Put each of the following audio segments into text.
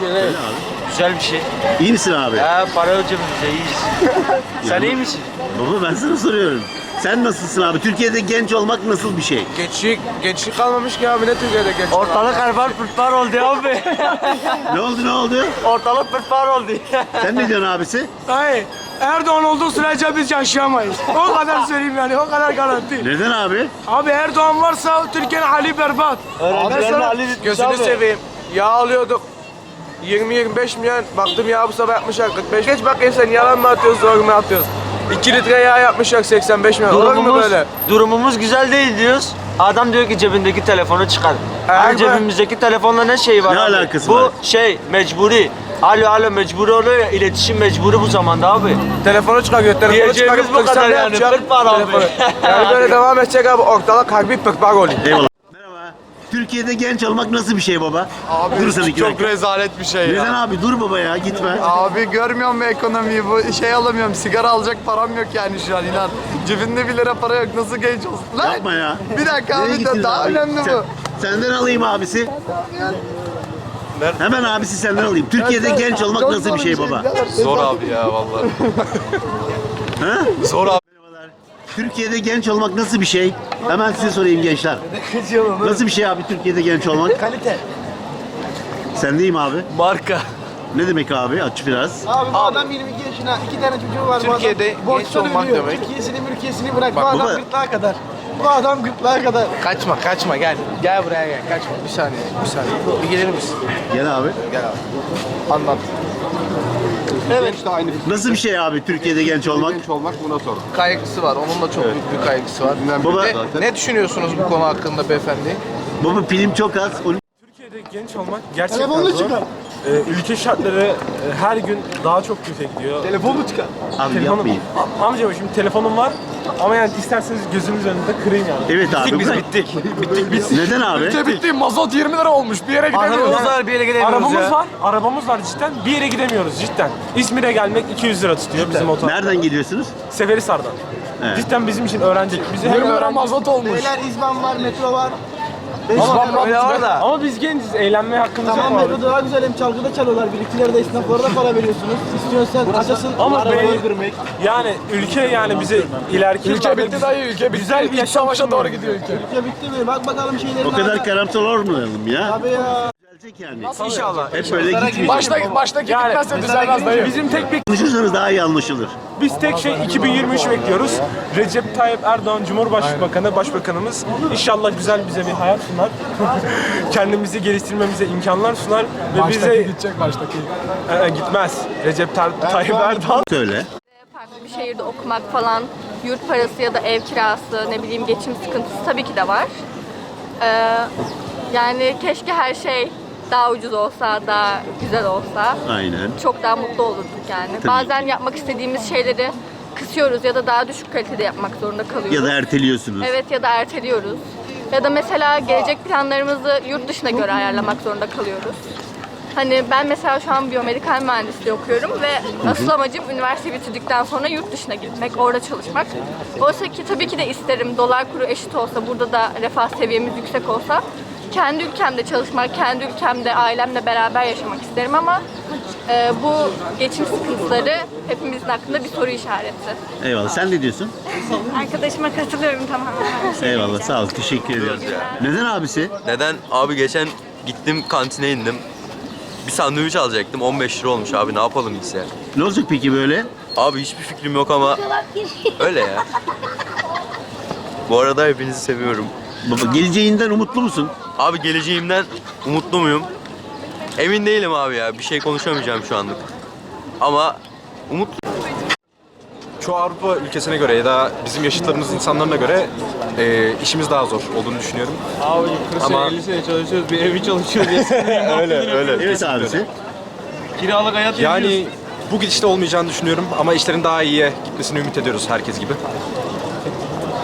Abi. güzel bir şey. İyi misin abi? Ha, para cebimizde iyiyiz. Sen iyi misin? Baba ben sana soruyorum. Sen nasılsın abi? Türkiye'de genç olmak nasıl bir şey? Gençlik, gençlik kalmamış ki abi ne Türkiye'de gençlik Ortalık harbar pırtlar oldu abi. Ne oldu ne oldu? Ortalık pırtlar oldu. Sen ne diyorsun abisi? Hayır. Erdoğan olduğu sürece biz yaşayamayız. O kadar söyleyeyim yani, o kadar garanti. Neden abi? Abi Erdoğan varsa Türkiye'nin hali berbat. Öğrencilerin sana- hali bitmiş Gözünü abi. seveyim. Yağ alıyorduk. 20-25 milyon baktım yağ bu sefer yapmışlar 45. Geç bakayım sen yalan mı atıyorsun doğru mu atıyorsun? 2 litre yağ yapmışlar 85 milyon. Olur mu Durumumuz, böyle? durumumuz güzel değil diyoruz. Adam diyor ki cebindeki telefonu çıkar. Hani be. cebimizdeki telefonla ne şey var Ne abi? alakası bu var? şey mecburi. Alo alo mecburi oluyor ya iletişim mecburi bu zamanda abi. Telefonu çıkarıyor. Telefonu Diyeceğimiz çıkarıp bu kırsan kadar ne yani, yapacak? pırk var abi. Telefonu. Yani böyle devam edecek abi ortalık harbi pırkbar oluyor. Eyvallah. Türkiye'de genç olmak nasıl bir şey baba? Abi Dur sen iki çok dakika. rezalet bir şey Neden ya. abi? Dur baba ya gitme. Abi görmüyor musun ekonomiyi? Bu şey alamıyorum. Sigara alacak param yok yani şu an inan. Cebinde bir lira para yok. Nasıl genç olsun? Lan! Yapma ya. Bir dakika Nereye abi gittiniz daha abi? önemli Sen- bu. Senden alayım abisi. Hemen abisi senden alayım. Türkiye'de genç olmak Çok nasıl bir şey baba? Zor abi ya vallahi. Ha? Zor abi. Türkiye'de genç olmak nasıl bir şey? Hemen size sorayım gençler. Nasıl bir şey abi Türkiye'de genç olmak? Kalite. Sen deyim abi. Marka. Ne demek abi? Aç biraz. Abi bu adam 22 yaşına, iki tane çocuğu var. bu adam. Türkiye'de genç Borçları olmak ödüyor. demek. Türkiye'sini, mülkiyesini bırak. Bak bu adam baba- gırtlağa kadar. Bu adam gırtlağa kadar. Kaçma kaçma gel. Gel buraya gel. Kaçma. Bir saniye. Bir saniye. Bir gelir misin? Gel abi. Gel abi. Anlat. Nasıl bir şey abi Türkiye'de genç olmak? Kaygısı var. Onun da çok büyük bir kaygısı var. Baba, Ne, ne düşünüyorsunuz bu konu hakkında beyefendi? baba film çok az. Türkiye'de genç olmak gerçekten zor. Ee, ülke şartları e, her gün daha çok kötüye gidiyor. Telefonunu çıkar. Abi Telefonum, yapmayın. A- amcam şimdi telefonum var ama yani isterseniz gözünüz önünde kırayım yani. Evet abi. biz bittik. bittik biz. Neden abi? bitti. Mazot 20 lira olmuş. Bir yere Arabamız var bir yere gidemiyoruz Arabamız ya. var, arabamız var cidden. Bir yere gidemiyoruz cidden. İzmir'e gelmek 200 lira tutuyor bizim otomobil. Nereden geliyorsunuz? Seferisar'dan. Evet. Cidden bizim için öğrenci. Bizi hem 20 lira öğrenci... mazot olmuş. Beyler İzban var, metro var. Ama, Öyle var da. ama biz genciz, eğlenmeye hakkımız Tamam yok abi. metro daha güzel hem çalgıda çalıyorlar. Birikçilerde esnaflara da para veriyorsunuz. İstiyorsan açasın Ama arabayı be- kırmak. Yani ülke yani bize ileriki Ülke yıllarda bitti dayı. Ülke bitti. Güzel bir İç yaşam savaşa doğru gidiyor ülke. Ülke bitti mi? Bak bakalım şeylerin O kadar karamsar olmayalım ya. Abi ya. Düzelecek yani. İnşallah. Hep böyle gitmeyecek. Başta, baştaki Yani bitmezse düzelmez dayı. bizim tek bir Konuşursanız daha iyi anlaşılır. Biz tek şey 2023 bekliyoruz. Recep Tayyip Erdoğan Cumhurbaşkanı, Başbakanımız inşallah güzel bize bir hayat sunar. Kendimizi geliştirmemize imkanlar sunar ve Baştaki bize gidecek baştaki. Ee, gitmez. Recep Tay- Tayyip Erdoğan Söyle. farklı bir şehirde okumak falan, yurt parası ya da ev kirası, ne bileyim geçim sıkıntısı tabii ki de var. Ee, yani keşke her şey daha ucuz olsa, daha güzel olsa. Aynen. Çok daha mutlu olurduk yani. Tabii Bazen yapmak istediğimiz şeyleri kısıyoruz ya da daha düşük kalitede yapmak zorunda kalıyoruz. Ya da erteliyorsunuz. Evet ya da erteliyoruz. Ya da mesela gelecek planlarımızı yurt dışına göre ayarlamak zorunda kalıyoruz. Hani ben mesela şu an biyomedikal mühendisliği okuyorum ve asıl amacım üniversite bitirdikten sonra yurt dışına gitmek, orada çalışmak. Oysa ki tabii ki de isterim dolar kuru eşit olsa, burada da refah seviyemiz yüksek olsa kendi ülkemde çalışmak, kendi ülkemde ailemle beraber yaşamak isterim ama e, bu geçim sıkıntıları hepimizin aklında bir soru işareti. Eyvallah. Sen ne diyorsun? Arkadaşıma katılıyorum tamamen. Eyvallah. Sağ ol. Teşekkür ederim. Neden abisi? Neden? Abi geçen gittim kantine indim. Bir sandviç alacaktım. 15 lira olmuş abi ne yapalım ya. Ne olacak peki böyle? Abi hiçbir fikrim yok ama öyle ya. Bu arada hepinizi seviyorum. Baba geleceğinden umutlu musun? Abi geleceğimden umutlu muyum? Emin değilim abi ya. Bir şey konuşamayacağım şu anlık. Ama umut Çoğu Avrupa ülkesine göre ya da bizim yaşıtlarımız insanlarına göre e, işimiz daha zor olduğunu düşünüyorum. Abi 40 Ama- 50 sene çalışıyoruz, bir evi çalışıyoruz diye. öyle öyle. Evet abisi. Kiralık hayat yaşıyoruz. Yani bu gidişte olmayacağını düşünüyorum ama işlerin daha iyiye gitmesini ümit ediyoruz herkes gibi.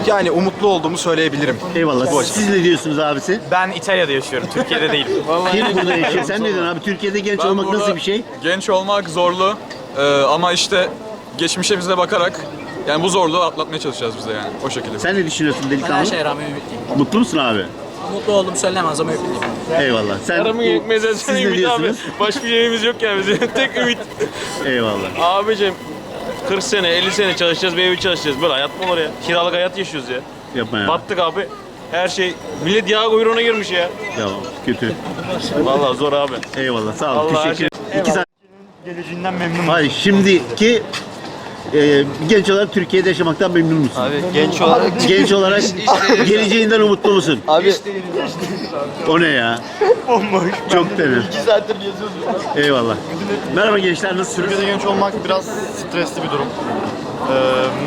Yani umutlu olduğumu söyleyebilirim. Eyvallah. Bu Siz ne diyorsunuz abisi? Ben İtalya'da yaşıyorum, Türkiye'de değilim. Kim burada yaşıyor? Sen ne diyorsun abi? Türkiye'de genç Ben olmak burada- nasıl bir şey? Genç olmak zorlu Ee, ama işte geçmişe bakarak yani bu zorluğu atlatmaya çalışacağız biz de yani o şekilde. Sen ne düşünüyorsun delikanlı? rağmen ümitliyim. Mutlu musun abi? Mutlu oldum söylemez ama öpeyim. Eyvallah. Sen, Paramı yetmez siz ne diyorsunuz? Başka şeyimiz yok yani bizim. Tek ümit. Eyvallah. Abicim 40 sene 50 sene çalışacağız bir evi çalışacağız. Böyle hayat mı olur ya? Kiralık hayat yaşıyoruz ya. Yapma ya. Battık abi. Her şey millet yağ kuyruğuna girmiş ya. Ya kötü. Vallahi zor abi. Eyvallah. Sağ ol. Allah her Teşekkür şey- ederim. İki saat. Geleceğinden memnunum. Hayır şimdiki e, genç olarak Türkiye'de yaşamaktan memnun musun? Abi genç olarak Genç olarak geleceğinden umutlu musun? abi O ne ya? Bomboş. Çok denir. 2 saattir yazıyoruz. Eyvallah. Merhaba gençler nasılsınız? Türkiye'de genç olmak biraz stresli bir durum. Ee,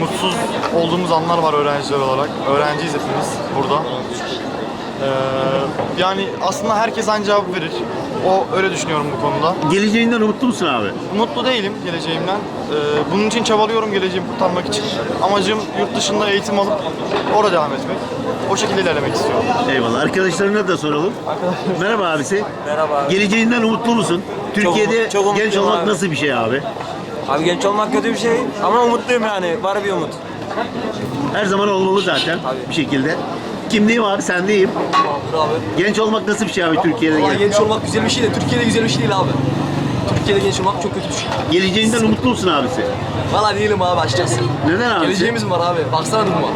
mutsuz olduğumuz anlar var öğrenciler olarak. Öğrenciyiz hepimiz burada. Ee, yani aslında herkes aynı cevabı verir. O öyle düşünüyorum bu konuda. Geleceğinden umutlu musun abi? Mutlu değilim geleceğimden. Ee, bunun için çabalıyorum geleceğimi kurtarmak için. Amacım yurt dışında eğitim alıp orada devam etmek. O şekilde ilerlemek istiyorum. Eyvallah. Arkadaşlarına da soralım. Merhaba abisi. Merhaba. Geleceğinden umutlu musun? Türkiye'de çok umutluyum genç olmak abi. nasıl bir şey abi? Abi genç olmak kötü bir şey ama umutluyum yani. Var bir umut. Her zaman olmalı zaten bir şekilde. Kimliğim abi sendeyim. abi. Genç olmak nasıl bir şey abi Türkiye'de? Valla genç olmak güzel bir şey de Türkiye'de güzel bir şey değil abi. Türkiye'de genç olmak çok kötü bir şey. Geleceğinden umutlu musun abisi? Valla değilim abi açıkçası. Neden abisi? Geleceğimiz mi var abi? Baksana duruma.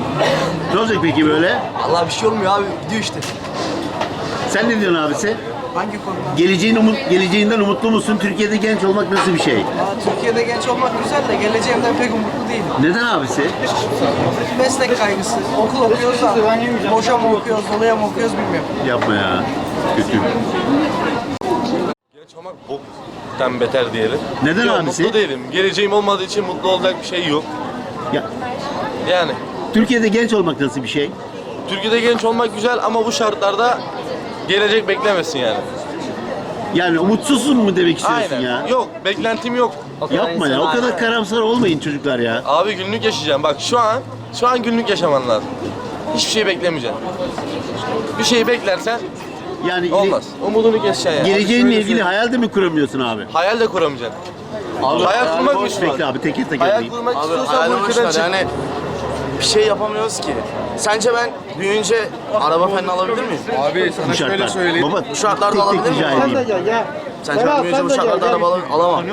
Ne olacak peki böyle? Valla bir şey olmuyor abi. Gidiyor işte. Sen ne diyorsun abisi? Hangi konu? Geleceğin umut, geleceğinden umutlu musun? Türkiye'de genç olmak nasıl bir şey? Türkiye'de genç olmak güzel de geleceğimden pek umutlu değilim. Neden abisi? Meslek kaygısı. Okul okuyoruz da boşa mı okuyoruz, doluya mı okuyoruz bilmiyorum. Yapma ya. Kötü. Genç olmak boktan beter diyelim. Neden Yok, abisi? mutlu değilim. Geleceğim olmadığı için mutlu olacak bir şey yok. Ya, Yani Türkiye'de genç olmak nasıl bir şey? Türkiye'de genç olmak güzel ama bu şartlarda gelecek beklemesin yani. Yani umutsuzsun mu demek istiyorsun Aynen. ya? Yok, beklentim yok. Yapma ya. O kadar karamsar olmayın çocuklar ya. Abi günlük yaşayacağım. Bak şu an, şu an günlük yaşaman lazım. Hiçbir şey beklemeyeceksin. Bir şey beklersen Yani ile- olmaz. Umudunu keseceksin yani. geleceğinle ilgili hayal de mi kuramıyorsun abi? Hayal de kuramayacaksın. hayal kurmak mı şu Bekle abi teker teker Hayal diyeyim. kurmak Abi istiyorsan hayal bu ülkeden boş çık. yani bir şey yapamıyoruz ki. Sence ben büyüyünce araba falan alabilir miyim? Abi Bu sana şöyle şartlar. söyleyeyim. Baba Bu şartlarda tek tek alabilir rica miyim? edeyim. Sence ben büyüyünce bu şartlarda araba al- alamam.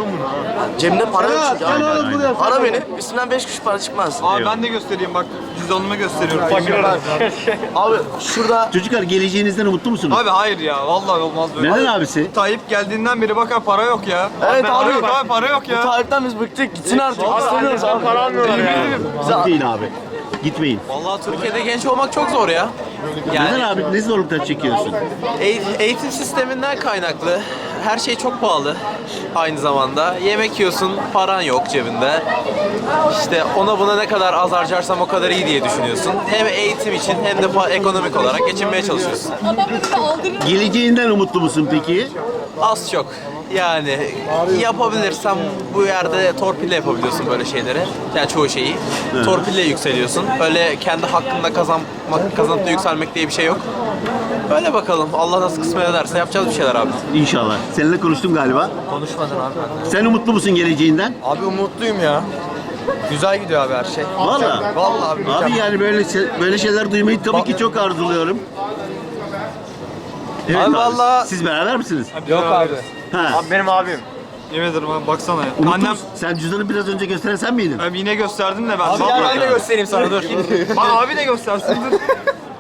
Cebimde para yok çünkü abi. Ara beni, üstümden 5 kuruş para çıkmaz. Abi ben de göstereyim bak cüzdanımı gösteriyorum. Abi şurada Çocuklar geleceğinizden umutlu musunuz? Abi hayır ya vallahi olmaz böyle. Neden abisi? Tayyip geldiğinden beri bakın para yok ya. Evet abi. yok abi para yok bu ya. Tayyip'ten biz bıktık. Gitsin artık. İstemiyoruz abi. Para almıyorlar Gitmeyin abi. Gitmeyin. Vallahi Türkiye'de genç olmak çok zor ya. Neden abi? Ne zorluklar çekiyorsun? Eğitim sisteminden kaynaklı. Her şey çok pahalı aynı zamanda. Yemek yiyorsun, paran yok cebinde. İşte ona buna ne kadar az harcarsam o kadar iyi diye düşünüyorsun. Hem eğitim için hem de pa- ekonomik olarak geçinmeye çalışıyorsun. Geleceğinden umutlu musun peki? Az çok. Yani yapabilirsem bu yerde torpille yapabiliyorsun böyle şeyleri. Yani çoğu şeyi. Torpille yükseliyorsun. Öyle kendi hakkında kazanmak, kazanıp da yükselmek diye bir şey yok. Öyle bakalım. Allah nasıl kısmet ederse yapacağız bir şeyler abi. İnşallah. Seninle konuştum galiba. Konuşmadın abi. Sen umutlu musun geleceğinden? Abi umutluyum ya. Güzel gidiyor abi her şey. Valla. Vallahi abi. Abi yani böyle şey- böyle şeyler duymayı tabii ki çok arzuluyorum. Evet Abi abi. vallahi- Siz beraber misiniz? Yok abi. Ha. benim abim. Yemin ederim abi baksana ya. Umutlu Annem? Sen cüzdanı biraz önce gösteren sen miydin? ben yine gösterdim de ben. Abi gel ben de göstereyim sana dur. Bak abi de göstersin dur.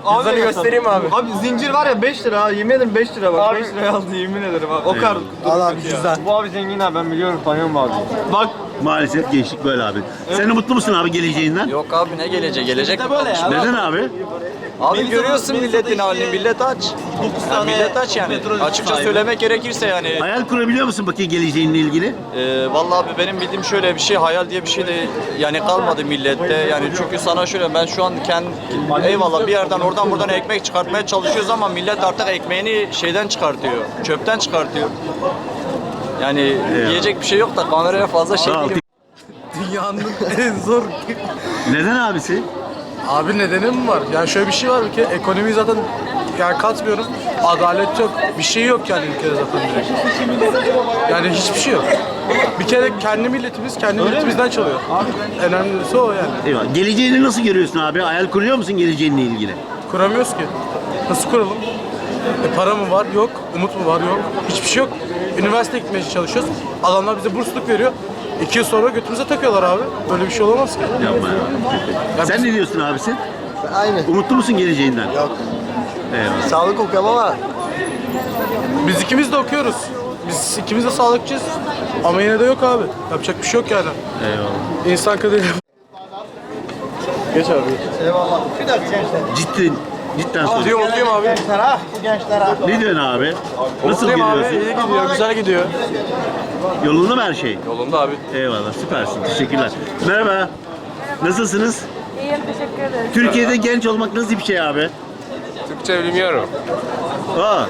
Abi de göstereyim abi. Abi zincir var ya 5 lira ha yemin ederim 5 lira bak 5 liraya aldı yemin ederim abi. O kadar. Al abi cüzdan. Bu abi zengin abi ben biliyorum tanıyorum abi. Bak maalesef gençlik böyle abi. Sen umutlu musun abi geleceğinden? Yok abi ne gelecek? Gelecek mi kalmış? Neden abi? Abi görüyorsun milletin halini. Millet aç. Yani millet aç yani. Açıkça söylemek gerekirse yani. Hayal kurabiliyor musun peki geleceğinle ilgili? Ee, vallahi abi benim bildiğim şöyle bir şey hayal diye bir şey de yani kalmadı millette. Yani çünkü sana şöyle ben şu an kendi eyvallah bir yerden oradan buradan ekmek çıkartmaya çalışıyoruz ama millet artık ekmeğini şeyden çıkartıyor. Çöpten çıkartıyor. Yani yiyecek bir şey yok da kameraya fazla şey Sağ ol. değil. Dünyanın en zor Neden abisi? Abi nedeni mi var? Yani şöyle bir şey var ki ekonomiyi zaten yani katmıyorum. Adalet yok. Bir şey yok yani ülkede zaten direkt. Yani hiçbir şey yok. Bir kere kendi milletimiz kendi milletimizden çalıyor. Önemlisi o yani. Eyvallah. Geleceğini nasıl görüyorsun abi? Hayal kuruyor musun geleceğinle ilgili? Kuramıyoruz ki. Nasıl kuralım? E, para mı var? Yok. Umut mu var? Yok. Hiçbir şey yok. Üniversite gitmeye çalışıyoruz. Adamlar bize bursluluk veriyor. İki yıl sonra götümüze takıyorlar abi. Böyle bir şey olamaz ki. Yapma ya. Sen ne diyorsun abisi? Aynı. Umutlu musun geleceğinden? Yok. Eyvallah. Sağlık okuyorum ama Biz ikimiz de okuyoruz. Biz ikimiz de sağlıkçıyız. Ama yine de yok abi. Yapacak bir şey yok yani. Eyvallah. İnsan kaderi. Geç abi. eyvallah. Bir dakika gençler. Ciddi, cidden soruyorum. Okuyayım abi. Gençler ha. Bu gençler ha. Ne diyorsun abi? Nasıl Okuyayım abi. gidiyorsun? İyi gidiyor. Güzel gidiyor. Yolunda mı her şey? Yolunda abi. Eyvallah süpersin. Teşekkürler. Merhaba. Nasılsınız? İyiyim teşekkür ederim. Türkiye'de genç olmak nasıl bir şey abi? Türkçe bilmiyorum. Aa,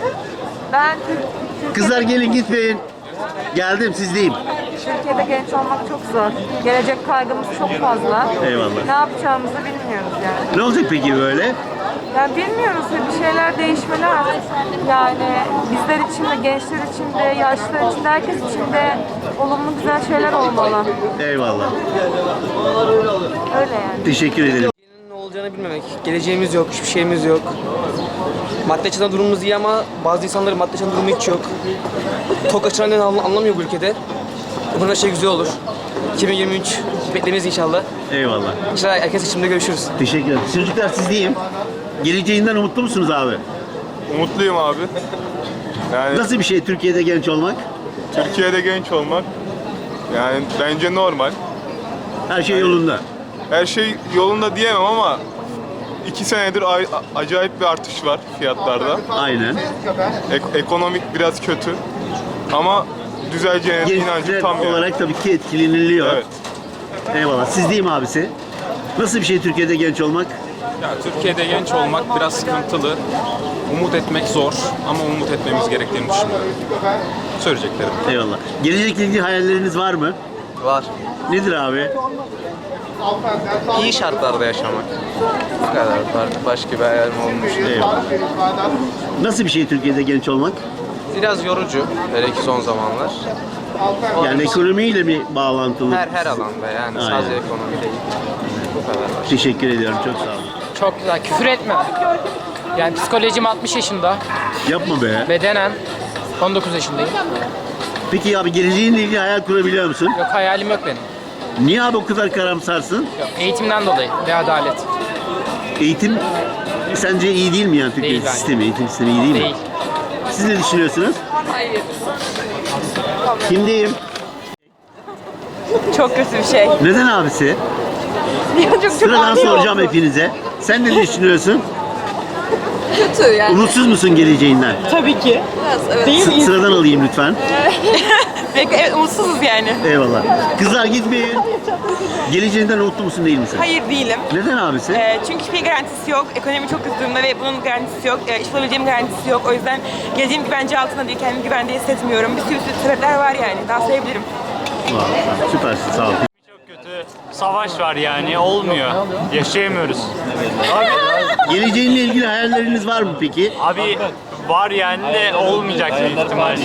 Ben Türk, kızlar gelin gitmeyin. Geldim sizdeyim. Türkiye'de genç olmak çok zor. Gelecek kaygımız çok fazla. Eyvallah. Ne yapacağımızı bilmiyoruz yani. Ne olacak peki böyle? Yani bilmiyoruz bir şeyler değişmeli artık. Yani bizler için de, gençler için de, yaşlılar için de, herkes için de olumlu güzel şeyler olmalı. Eyvallah. Öyle yani. Teşekkür ederim. Ne olacağını bilmemek. Geleceğimiz yok, hiçbir şeyimiz yok. Madde açıdan durumumuz iyi ama bazı insanların madde açıdan durumu hiç yok. Tok açıdan anlamıyor bu ülkede. Umarım her şey güzel olur. 2023 beklemeyiz inşallah. Eyvallah. İnşallah erken seçimde görüşürüz. Teşekkür ederim. Çocuklar sizdeyim. Geleceğinden umutlu musunuz abi? Umutluyum abi. Yani Nasıl bir şey Türkiye'de genç olmak? Türkiye'de genç olmak yani bence normal. Her şey yolunda. Her şey yolunda diyemem ama iki senedir ay- acayip bir artış var fiyatlarda. Aynen. Ek- ekonomik biraz kötü ama düzeleceğine de inancım Gençler tam yani. olarak tabii ki etkileniliyor. Evet. Eyvallah. Sizdeyim abisi. Nasıl bir şey Türkiye'de genç olmak? Ya Türkiye'de genç olmak biraz sıkıntılı. Umut etmek zor ama umut etmemiz gerektiğini düşünüyorum. Söyleyeceklerim. Eyvallah. Gelecekle ilgili hayalleriniz var mı? Var. Nedir abi? İyi şartlarda yaşamak. Bu kadar. Artık başka bir hayalim olmuş. Eyvallah. Nasıl bir şey Türkiye'de genç olmak? Biraz yorucu. Hele ki son zamanlar. Yani ekonomiyle mi bağlantılı? Her her alanda yani Aynen. sadece ekonomi değil. Bu kadar. Teşekkür ediyorum. Çok sağ olun. Çok güzel. Küfür etme. Yani psikolojim 60 yaşında. Yapma be. Bedenen 19 yaşındayım. Peki abi geleceğinle ilgili hayal kurabiliyor musun? Yok hayalim yok benim. Niye abi o kadar karamsarsın? Yok, eğitimden dolayı ve adalet. Eğitim sence iyi değil mi yani Türkiye Değil bence. sistemi? Eğitim sistemi iyi değil mi? Değil. Siz ne düşünüyorsunuz? Hayır. Kimdeyim? Çok kötü bir şey. Neden abisi? çok çok Sıradan ani soracağım oldu. hepinize. Sen ne düşünüyorsun? Kötü yani. Umutsuz musun geleceğinden? Tabii ki. Evet. S- sıradan alayım lütfen. evet umutsuzuz yani. Eyvallah. Kızlar gitmeyin. Geleceğinden umutlu musun değil misin? Hayır değilim. Neden abisi? Ee, çünkü hiçbir garantisi yok. Ekonomi çok kötü durumda ve bunun garantisi yok. Ee, iş bulabileceğim garantisi yok. O yüzden geleceğim güvence altında değil, kendimi güvende hissetmiyorum. Bir sürü sürü sebepler var yani. Daha sayabilirim. Vay, süpersin sağ ol. Savaş var yani olmuyor. Yaşayamıyoruz. Geleceğinle ilgili hayalleriniz var mı peki? Abi var yani de olmayacak büyük ihtimal.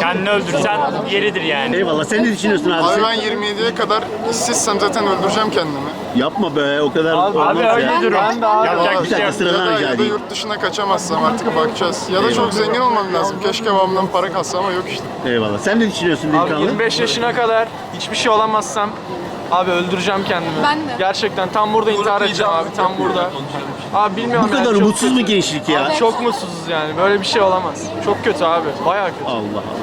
Kendini öldürsen yeridir yani. Eyvallah. Sen ne düşünüyorsun abisi? Abi ben 27'ye kadar işsizsem zaten öldüreceğim kendimi. Yapma be o kadar olmaz Abi ya. öyle durum. Yapacak Bir şey yok. sıradan Ya da, rica ya da edeyim. yurt dışına kaçamazsam artık bakacağız. Ya da çok zengin olmam lazım. Keşke babamdan para kalsa ama yok işte. Eyvallah. Sen ne düşünüyorsun Abi delikanlı? 25 yaşına kadar hiçbir şey olamazsam abi öldüreceğim kendimi. Ben de. Gerçekten tam burada intihar edeceğim abi tam burada. Abi bilmiyorum Bu yani, kadar umutsuz kötü. mu gençlik ya? Abi çok mutsuzuz yani böyle bir şey olamaz. Çok kötü abi bayağı kötü. Allah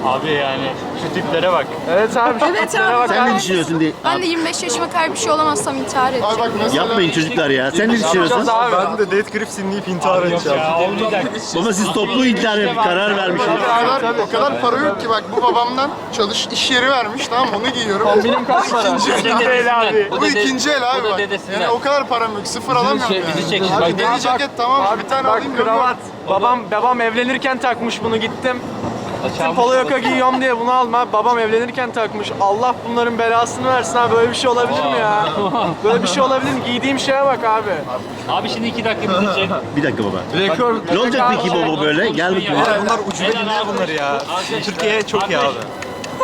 Allah. Abi yani şu tiplere bak. Evet abi şu Evet tiplere abi. bak Sen abi. ne düşünüyorsun diye? Ben de 25 yaşıma kadar bir şey olamazsam intihar edeceğim. Abi bak mesela... Yapmayın çocuklar ya. Sen ne düşünüyorsun? Yapacağız abi. Ben de Death Grips dinleyip intihar edeceğim. Ya olmayacak. Baba siz toplu intihar yapıp karar vermişsiniz. O kadar, o kadar para yok ki bak bu babamdan çalış iş yeri vermiş tamam mı? onu giyiyorum. Benim kaç para? İkinci el abi. Bu ikinci el abi bak. Yani o kadar param yok. Sıfır alamıyorum yani. Abi deri ceket tamam bir tane Bak alayım kravat. Babam babam evlenirken takmış bunu gittim. Gittim polo yaka giyiyorum diye bunu alma. Babam evlenirken takmış. Allah bunların belasını versin abi. Böyle bir şey olabilir mi ya? Böyle bir şey olabilir mi? Giydiğim şeye bak abi. Abi şimdi iki dakika bitecek. Bir dakika baba. Rekor. Ne olacak peki baba böyle? Gel bakayım. Bunlar ucube dinleme bunları ya. Türkiye çok iyi abi.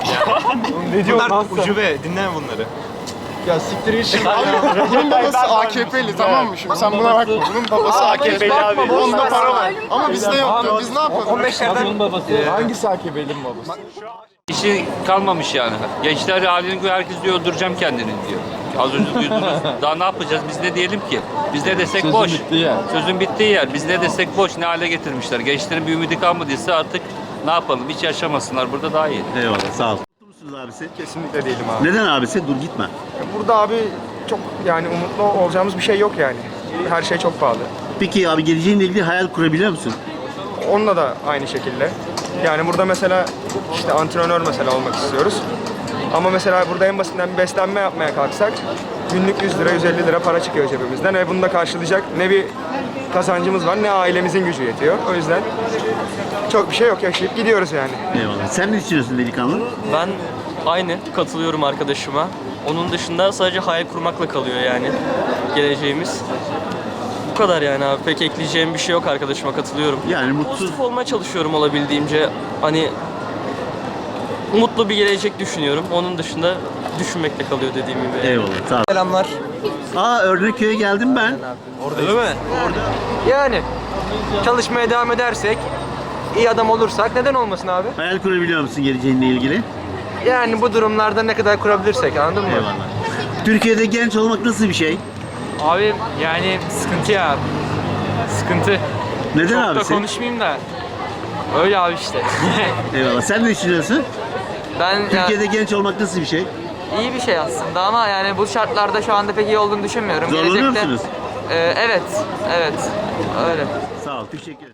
Ne diyorsun Bunlar ucube dinleme bunları. Ya siktir git şimdi. Bunun babası AKP'li tamam mı şimdi? Sen buna bakma. Bunun babası AKP'li abi. Onda para var. Ama bizde yok diyor. Biz ne yapalım? 15 yerden Hangisi AKP'linin babası? İşi kalmamış yani. Gençler halini gör, herkes diyor öldüreceğim kendini diyor. Az önce duydunuz. Daha ne yapacağız? Biz ne diyelim ki? Biz ne desek Sözün boş. bittiği yer. Sözün bittiği yer. Biz ne desek boş. Ne hale getirmişler. Gençlerin bir ümidi kalmadıysa artık ne yapalım? Hiç yaşamasınlar. Burada daha iyi. Eyvallah sağ ol. Musunuz abisi? Kesinlikle değilim abi. Neden abisi? Dur gitme. Burada abi çok yani umutlu olacağımız bir şey yok yani. Her şey çok pahalı. Peki abi geleceğinle ilgili hayal kurabiliyor musun? Onunla da aynı şekilde. Yani burada mesela işte antrenör mesela olmak istiyoruz. Ama mesela burada en basitinden bir beslenme yapmaya kalksak günlük 100 lira 150 lira para çıkıyor cebimizden ve bunu da karşılayacak ne bir kazancımız var ne ailemizin gücü yetiyor. O yüzden çok bir şey yok yaşayıp gidiyoruz yani. Eyvallah. Sen ne düşünüyorsun delikanlı? Ben aynı katılıyorum arkadaşıma. Onun dışında sadece hayal kurmakla kalıyor yani geleceğimiz. Bu kadar yani abi. Pek ekleyeceğim bir şey yok arkadaşıma katılıyorum. Yani mutsuz Pozitif olmaya çalışıyorum olabildiğimce. Hani umutlu bir gelecek düşünüyorum. Onun dışında düşünmekle kalıyor dediğim gibi. Eyvallah. Sağ ol. Selamlar. Aa Örnekköy'e geldim ben. Öyle mi? Yani çalışmaya devam edersek, iyi adam olursak neden olmasın abi? Hayal kurabiliyor musun geleceğinle ilgili? Yani bu durumlarda ne kadar kurabilirsek anladın mı? Eyvallah. Türkiye'de genç olmak nasıl bir şey? Abi yani sıkıntı ya. Sıkıntı. Neden Çok da abisi? konuşmayayım da. Öyle abi işte. Eyvallah. Sen ne düşünüyorsun? Ben Türkiye'de genç olmak nasıl bir şey? iyi bir şey aslında ama yani bu şartlarda şu anda pek iyi olduğunu düşünmüyorum. Zorlanıyor Gelecekte- musunuz? Ee, evet, evet. Öyle. Sağ ol. Teşekkür ederim.